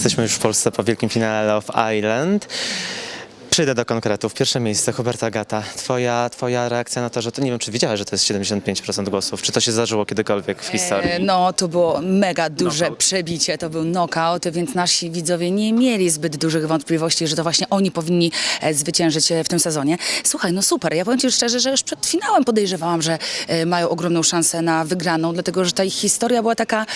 Jesteśmy już w Polsce po wielkim finale Love Island. Przejdę do konkretów. Pierwsze miejsce, Huberta Agata. Twoja, twoja reakcja na to, że to nie wiem, czy wiedziałeś, że to jest 75% głosów. Czy to się zdarzyło kiedykolwiek w historii? E, No, to było mega duże Knockout. przebicie, to był knockout, więc nasi widzowie nie mieli zbyt dużych wątpliwości, że to właśnie oni powinni e, zwyciężyć e, w tym sezonie. Słuchaj, no super, ja powiem Ci szczerze, że już przed finałem podejrzewałam, że e, mają ogromną szansę na wygraną, dlatego że ta ich historia była taka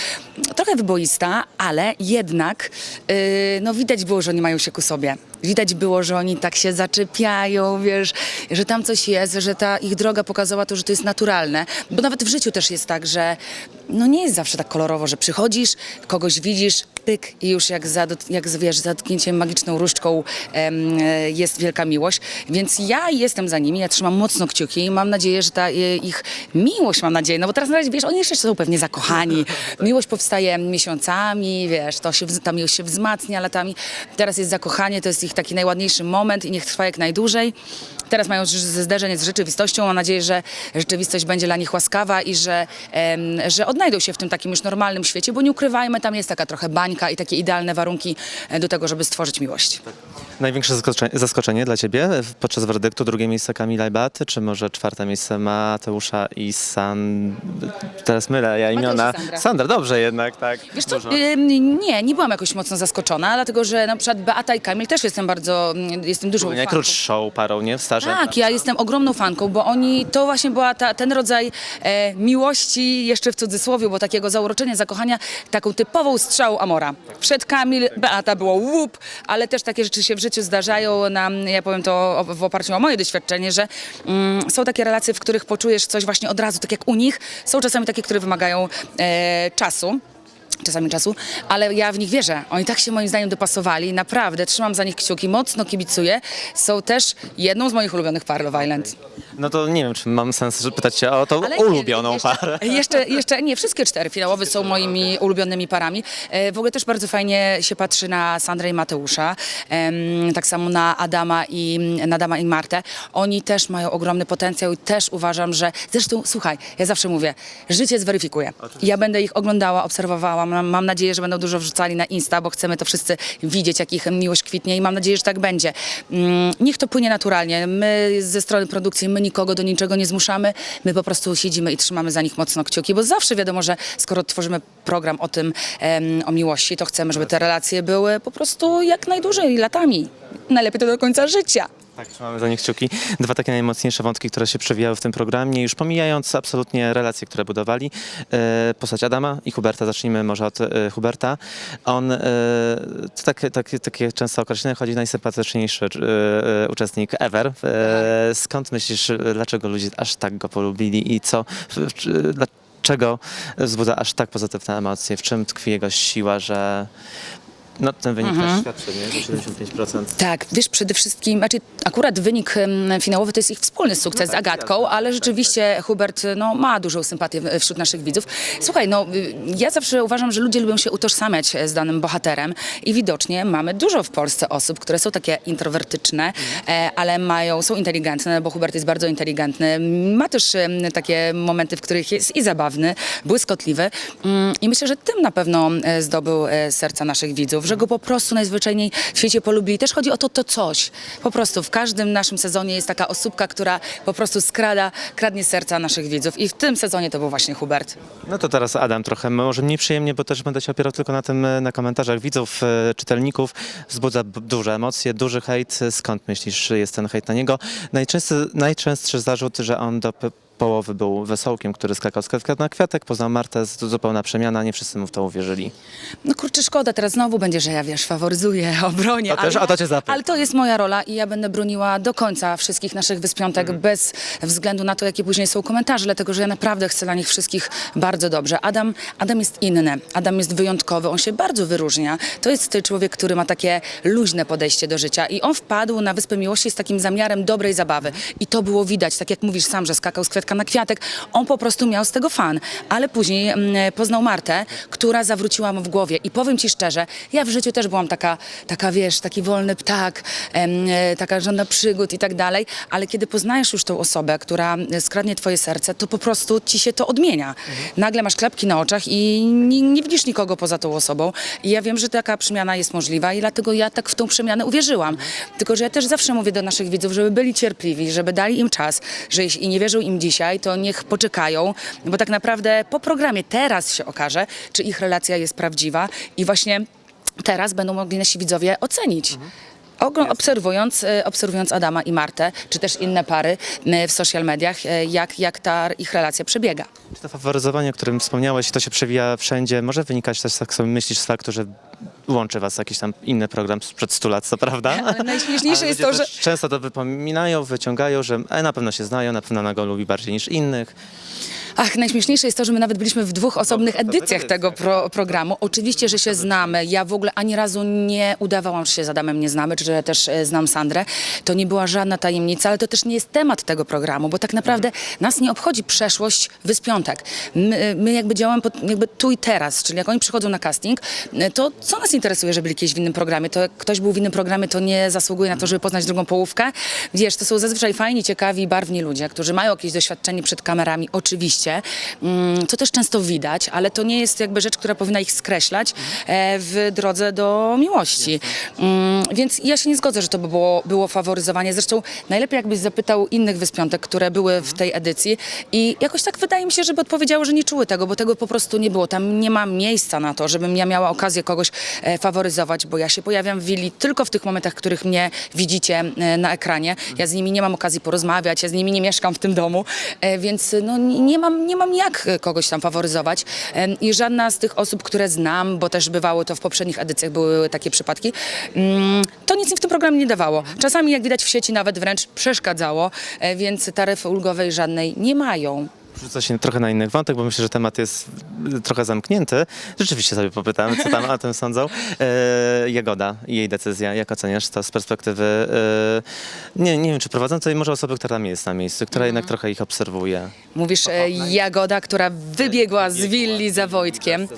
trochę wyboista, ale jednak e, no widać było, że oni mają się ku sobie. Widać było, że oni tak się zaczepiają, wiesz, że tam coś jest, że ta ich droga pokazała to, że to jest naturalne. Bo nawet w życiu też jest tak, że no nie jest zawsze tak kolorowo, że przychodzisz, kogoś widzisz, pyk i już jak, za, jak wiesz, za dotknięciem magiczną różdżką em, e, jest wielka miłość. Więc ja jestem za nimi, ja trzymam mocno kciuki i mam nadzieję, że ta e, ich miłość, mam nadzieję, no bo teraz na razie, wiesz, oni jeszcze są pewnie zakochani. Miłość powstaje miesiącami, wiesz, to się, ta miłość się wzmacnia latami. Teraz jest zakochanie, to jest ich taki najładniejszy moment i niech trwa jak najdłużej. Teraz mają zderzenie z rzeczywistością. Mam nadzieję, że rzeczywistość będzie dla nich łaskawa i że, że odnajdą się w tym takim już normalnym świecie, bo nie ukrywajmy, tam jest taka trochę bańka i takie idealne warunki e, do tego, żeby stworzyć miłość. Największe zaskoczenie, zaskoczenie dla ciebie podczas werdyktu? Drugie miejsce Kamila i Beaty, czy może czwarte miejsce Mateusza i San... Teraz mylę ja imiona. Sandra. Sandra, dobrze jednak, tak. Wiesz co, Dużo. nie, nie byłam jakoś mocno zaskoczona, dlatego że na przykład Beata i Kamil też jestem bardzo, mm, jestem dużą fanką. krótszą parą, nie? W starze. Tak, ja jestem ogromną fanką, bo oni, to właśnie była ta, ten rodzaj e, miłości, jeszcze w cudzysłowie, bo takiego zauroczenia, zakochania, taką typową strzałą Amora. Wszedł Kamil, Beata było łup, ale też takie rzeczy się w życiu zdarzają, nam, ja powiem to w oparciu o moje doświadczenie, że mm, są takie relacje, w których poczujesz coś właśnie od razu, tak jak u nich, są czasami takie, które wymagają e, czasu czasami czasu, ale ja w nich wierzę. Oni tak się moim zdaniem dopasowali, naprawdę, trzymam za nich kciuki, mocno kibicuję. Są też jedną z moich ulubionych par Love Island. No to nie wiem, czy mam sens że pytać cię o tą Ale nie, ulubioną jeszcze, parę. Jeszcze, jeszcze nie, wszystkie cztery finałowe są moimi ulubionymi parami. E, W ogóle też bardzo fajnie się patrzy na Sandrę i Mateusza, em, tak samo na Adama i na Adama i Martę. Oni też mają ogromny potencjał i też uważam, że zresztą słuchaj, ja zawsze mówię, życie zweryfikuje. Ja będę ich oglądała, obserwowała, mam, mam nadzieję, że będą dużo wrzucali na Insta, bo chcemy to wszyscy widzieć, jak ich miłość kwitnie i mam nadzieję, że tak będzie. Mm, Niech to płynie naturalnie. My ze strony produkcji, my nikogo do niczego nie zmuszamy, my po prostu siedzimy i trzymamy za nich mocno kciuki, bo zawsze wiadomo, że skoro tworzymy program o tym, o miłości, to chcemy, żeby te relacje były po prostu jak najdłużej, latami. Najlepiej to do końca życia. Tak, trzymamy za nich kciuki. Dwa takie najmocniejsze wątki, które się przewijały w tym programie, już pomijając absolutnie relacje, które budowali. E, postać Adama i Huberta, zacznijmy może od e, Huberta. On, e, to takie, takie, takie często określenie, chodzi najsympatyczniejszy e, e, uczestnik ever. E, skąd myślisz, dlaczego ludzie aż tak go polubili i co, dlaczego wzbudza aż tak pozytywne emocje? W czym tkwi jego siła, że no, ten wynik też świadczy, nie? Że 75%. Tak, wiesz, przede wszystkim, znaczy akurat wynik finałowy to jest ich wspólny sukces z Agatką, ale rzeczywiście Hubert no, ma dużą sympatię wśród naszych widzów. Słuchaj, no y, ja zawsze uważam, że ludzie lubią się utożsamiać e, z danym bohaterem i widocznie mamy dużo w Polsce osób, które są takie introwertyczne, e, ale mają, są inteligentne, bo Hubert jest bardzo inteligentny. Ma też takie momenty, w których jest i zabawny, błyskotliwy Mm, i myślę, że tym na pewno e, zdobył serca naszych widzów, że go po prostu najzwyczajniej w świecie polubili. Też chodzi o to, to coś. Po prostu w każdym naszym sezonie jest taka osóbka, która po prostu skrada, kradnie serca naszych widzów i w tym sezonie to był właśnie Hubert. No to teraz Adam trochę może mniej przyjemnie, bo też będę się opierał tylko na tym, e, na komentarzach widzów, e, czytelników. Wzbudza duże emocje, duży hejt. Skąd myślisz, że jest ten hejt na niego? Najczęstszy, najczęstszy zarzut, że on do połowy był wesołkiem, który skakał z kwiatka na kwiatek, poznał Martę, z- zupełna przemiana, nie wszyscy mu w to uwierzyli. No kurczę, szkoda, teraz znowu będzie, że ja wiesz, faworyzuję, obronię. To też o to cię zapytam. Ale to jest moja rola i ja będę broniła do końca wszystkich naszych wyspiątek, Mhm. bez względu na to, jakie później są komentarze, dlatego że ja naprawdę chcę dla nich wszystkich bardzo dobrze. Adam, Adam jest inny, Adam jest wyjątkowy, on się bardzo wyróżnia. To jest człowiek, który ma takie luźne podejście do życia i on wpadł na Wyspę Miłości z takim zamiarem dobrej zabawy. I to było widać, tak jak mówisz sam, że skakał z kwiatka kwiatka na kwiatek. On po prostu miał z tego fan. Ale później mm, poznał Martę, która zawróciła mu w głowie. I powiem ci szczerze, ja w życiu też byłam taka, taka wiesz, taki wolny ptak, em, e, taka żąda przygód i tak dalej, ale kiedy poznajesz już tą osobę, która skradnie twoje serce, to po prostu ci się to odmienia. Nagle masz klapki na oczach i nie, nie widzisz nikogo poza tą osobą. I ja wiem, że taka przemiana jest możliwa i dlatego ja tak w tą przemianę uwierzyłam. Tylko, że ja też zawsze mówię do naszych widzów, żeby byli cierpliwi, żeby dali im czas, że jeśli nie wierzą im dzisiaj, to niech poczekają, bo tak naprawdę po programie teraz się okaże, czy ich relacja jest prawdziwa i właśnie teraz będą mogli nasi widzowie ocenić. Ogl- Obserwując, e, obserwując Adama i Martę, czy też inne pary e, w social mediach, e, jak, jak ta ich relacja przebiega. Czy to faworyzowanie, o którym wspomniałeś, to się przewija wszędzie, może wynikać też, tak sobie myślisz, z faktu, że łączy was jakiś tam inny program sprzed 100 lat, co prawda? Ale najśmieszniejsze Ale jest to, że... Często to wypominają, wyciągają, że e, na pewno się znają, na pewno ona go lubi bardziej niż innych. Ach, najśmieszniejsze jest to, że my nawet byliśmy w dwóch osobnych edycjach tego pro, programu. Oczywiście, że się znamy. Ja w ogóle ani razu nie udawałam, że się z Adamem nie znamy, czy że też e, znam Sandrę. To nie była żadna tajemnica, ale to też nie jest temat tego programu, bo tak naprawdę nas nie obchodzi przeszłość Wyspiątek. My, my jakby działamy pod, jakby tu i teraz, czyli jak oni przychodzą na casting, e, to co nas interesuje, że byli kiedyś w innym programie? To jak ktoś był w innym programie, to nie zasługuje na to, żeby poznać drugą połówkę. Wiesz, to są zazwyczaj fajni, ciekawi, barwni ludzie, którzy mają jakieś doświadczenie przed kamerami, oczywiście, mm, co też często widać, ale to nie jest jakby rzecz, która powinna ich skreślać e, w drodze do miłości. Mm, więc ja się nie zgodzę, że to by było, było faworyzowanie. Zresztą najlepiej jakbyś zapytał innych wyspiątek, które były w tej edycji i jakoś tak wydaje mi się, żeby odpowiedziały, że nie czuły tego, bo tego po prostu nie było. Tam nie ma miejsca na to, żebym ja miała okazję kogoś e, faworyzować, bo ja się pojawiam w willi tylko w tych momentach, których mnie widzicie e, na ekranie. Ja z nimi nie mam okazji porozmawiać, ja z nimi nie mieszkam w tym domu, więc no, nie, nie, mam, nie mam jak kogoś tam faworyzować. I żadna z tych osób, które znam, bo też bywało to w poprzednich edycjach, były takie przypadki, mm, to nic mi w tym programie nie dawało. Czasami, jak widać w sieci, nawet wręcz przeszkadzało, e, więc taryfy ulgowej żadnej nie mają. Rzucę się trochę na inny wątek, bo myślę, że temat jest trochę zamknięty. Rzeczywiście sobie popytamy, co tam o tym sądzą. E, Jagoda i jej decyzja, jak oceniasz to z perspektywy, e, nie, nie wiem, czy prowadzącej, może osoby, która tam jest na miejscu, która jednak trochę ich obserwuje. Mówisz e, Jagoda, która wybiegła z willi za Wojtkiem.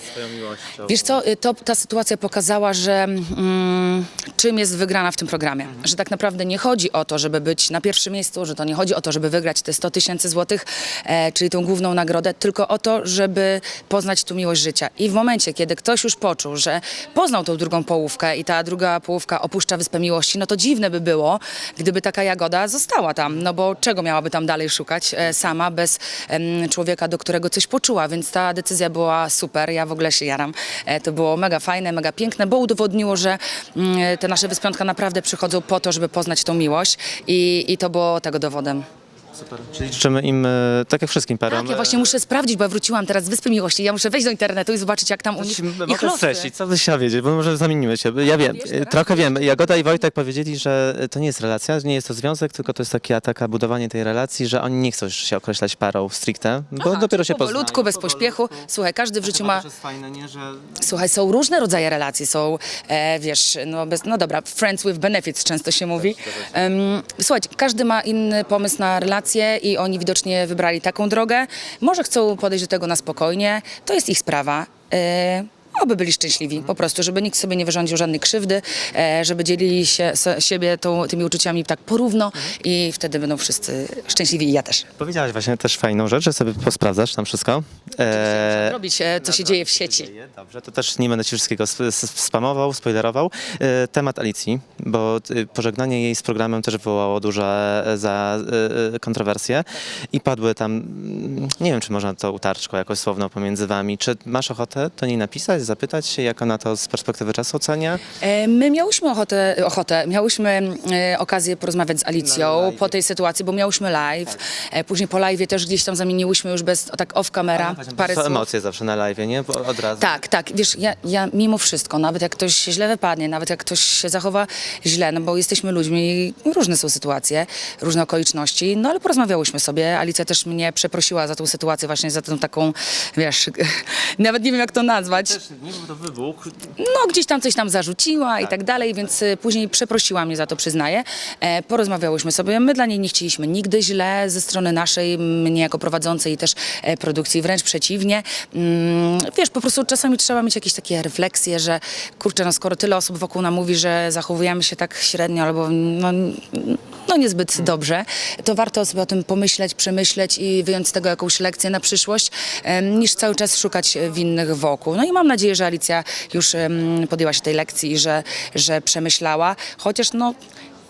Wiesz co, y, to, ta sytuacja pokazała, że mm, czym jest wygrana w tym programie. Że tak naprawdę nie chodzi o to, żeby być na pierwszym miejscu, że to nie chodzi o to, żeby wygrać te 100 tysięcy złotych, e, czyli tą główną nagrodę, tylko o to, żeby poznać tu miłość życia. I w momencie, kiedy ktoś już poczuł, że poznał tą drugą połówkę i ta druga połówka opuszcza Wyspę Miłości, no to dziwne by było, gdyby taka Jagoda została tam, no bo czego miałaby tam dalej szukać e, sama, bez człowieka, do którego coś poczuła, więc ta decyzja była super, ja w ogóle się jaram. E, to było mega fajne, mega piękne, bo udowodniło, że mm, te nasze wyspiątka naprawdę przychodzą po to, żeby poznać tą miłość i, i to było tego dowodem. Super. Czyli życzymy im, e, tak jak wszystkim parom, Tak, ja właśnie muszę sprawdzić, bo ja wróciłam teraz z Wyspy Miłości, ja muszę wejść do internetu i zobaczyć, jak tam u nich, ich Mogę losy. streścić, co byś chciała wiedzieć, bo może zamienimy się. Ja wiem, Wiesz, e, tak? trochę wiem. Jagoda i Wojtek powiedzieli, że to nie jest relacja, że nie jest to związek, tylko to jest takie, taka budowanie tej relacji, że oni nie chcą już się określać parą stricte, bo Aha, dopiero się poznają. Powolutku, bez pośpiechu. Słuchaj, każdy w życiu ma... To jest fajne, nie, że Słuchaj, są różne rodzaje relacji, są, e, wiesz, no, bez, no dobra, friends with benefits często się mówi. Em, słuchajcie, każdy ma inny pomysł na i oni widocznie wybrali taką drogę. Może chcą podejść do tego na spokojnie, to jest ich sprawa. E, Oby byli szczęśliwi, po prostu, żeby nikt sobie nie wyrządził żadnej krzywdy, e, żeby dzielili się siebie tą, tymi uczuciami tak porówno i wtedy będą wszyscy szczęśliwi i ja też. Powiedziałaś właśnie też fajną rzecz, że sobie posprawdzasz tam wszystko. E, Robić, e, co się dzieje w sieci. Dobrze, to też nie będę ci wszystkiego spamował, spoilerował. E, temat Alicji, bo pożegnanie jej z programem też wywołało duże za, kontrowersje i padły tam, mm, nie wiem czy można to utarczką jakoś słowną pomiędzy wami. Czy masz ochotę do niej napisać, zapytać się, jak ona to z perspektywy czasu ocenia? E, My miałyśmy ochotę, ochotę miałyśmy e, okazję porozmawiać z Alicją po tej sytuacji, bo miałyśmy live. E, Później po live'ie też gdzieś tam zamieniłyśmy już bez, tak off camera parę Są słów. emocje zawsze na live, nie? Bo od razu. Tak, tak. Wiesz, ja, ja mimo wszystko, nawet jak ktoś się źle wypadnie, nawet jak ktoś się zachowa źle, no bo jesteśmy ludźmi i różne są sytuacje, różne okoliczności, no ale porozmawiałyśmy sobie. Alicja też mnie przeprosiła za tą sytuację, właśnie za tą taką, wiesz, nawet nie wiem jak to nazwać. Nie był to wybuch. no gdzieś tam coś tam zarzuciła i tak dalej, więc y, później przeprosiła mnie za to, przyznaję. E, porozmawiałyśmy sobie, my dla niej nie chcieliśmy nigdy źle ze strony naszej, mnie jako prowadzącej i też e, produkcji, wręcz przeciwnie. Mm, wiesz, po prostu czasami trzeba mieć jakieś takie refleksje, że kurczę, no skoro tyle osób wokół nam mówi, że zachowujemy się tak średnio albo no, no niezbyt dobrze, to warto sobie o tym pomyśleć, przemyśleć i wyjąć z tego jakąś lekcję na przyszłość, em, niż cały czas szukać e, winnych wokół. No i mam nadzieję, że Alicja już podjęła się tej lekcji i że, że przemyślała, chociaż no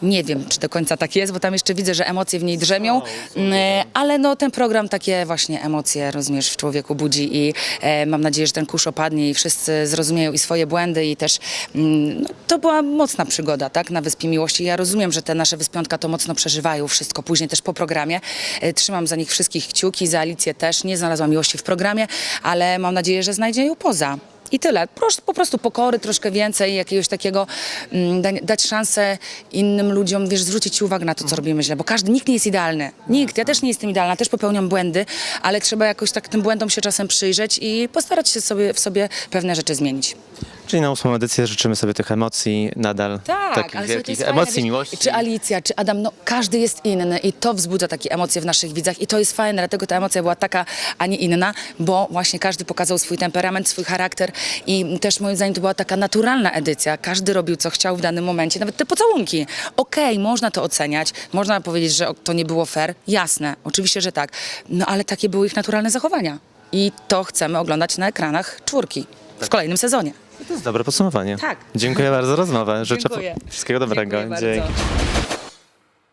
nie wiem, czy do końca tak jest, bo tam jeszcze widzę, że emocje w niej drzemią, Mm, ale no ten program takie właśnie emocje, rozumiesz, w człowieku budzi i e, mam nadzieję, że ten kurz opadnie i wszyscy zrozumieją i swoje błędy i też mm, no, to była mocna przygoda, tak, na Wyspie Miłości. Ja rozumiem, że te nasze Wyspiątka to mocno przeżywają wszystko później też po programie. E, trzymam za nich wszystkich kciuki, za Alicję też. Nie znalazłam miłości w programie, ale mam nadzieję, że znajdzie ją poza. I tyle. Proszę, po prostu pokory, troszkę więcej, jakiegoś takiego, mm, da, dać szansę innym ludziom, wiesz, zwrócić uwagę na to, co robimy źle, bo każdy, nikt nie jest idealny. Nikt, ja też nie jestem idealna, też popełniam błędy, ale trzeba jakoś tak tym błędom się czasem przyjrzeć i postarać się sobie, w sobie pewne rzeczy zmienić. Czyli na ósmą edycję życzymy sobie tych emocji nadal. Tak, takich ale słuchaj, to wielkich jest fajne, emocji, wiesz, miłości. Czy Alicja, czy Adam, no każdy jest inny i to wzbudza takie emocje w naszych widzach i to jest fajne, dlatego ta emocja była taka, a nie inna, bo właśnie każdy pokazał swój temperament, swój charakter i też moim zdaniem to była taka naturalna edycja. Każdy robił co chciał w danym momencie, nawet te pocałunki. Okej, można to oceniać, można powiedzieć, że to nie było fair, jasne, oczywiście, że tak, no ale takie były ich naturalne zachowania i to chcemy oglądać na ekranach czwórki w kolejnym sezonie. To jest dobre podsumowanie. Tak. Dziękuję bardzo za rozmowę. Życzę Dziękuję. wszystkiego dobrego. Dziękuję bardzo. Dzięki.